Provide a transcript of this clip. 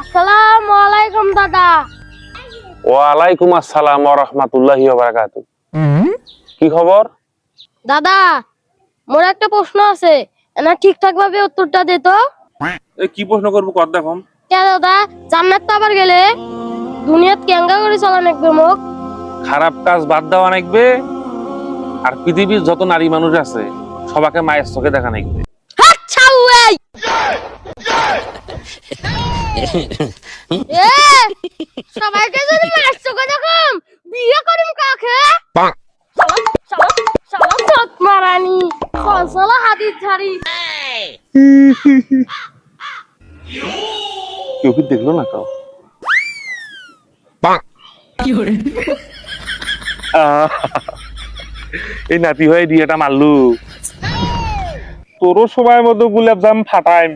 আসসালামু আলাইকুম দাদা। ওয়ালাইকুম আসসালাম ওয়া রাহমাতুল্লাহি ওয়া বারাকাতু কি খবর? দাদা মোর একটা প্রশ্ন আছে। এনা ঠিকঠাক ভাবে উত্তরটা দে তো। এ কি প্রশ্ন করব কর দেখম কে দাদা জান্নাত তো আবার গেলে? দুনিয়াত কেঙ্গা করে চলা নাকবে মুখ খারাপ কাজ বাদ দেওয়া নাকবে। আর পৃথিবীর যত নারী মানুষ আছে সবাকে মায়ের চোখে দেখা নাকবে। আচ্ছা ওই সবাইকে যদি মারছো কথা কম বিয়ে করিম কাকে? মারানি হাতির ছাড়ি। কেউ কি দেখল না কাউ? এই নাতি হয়ে দিয়েটা মারলু। তোরও সময় মতো গুলাব জাম ফাটাইম।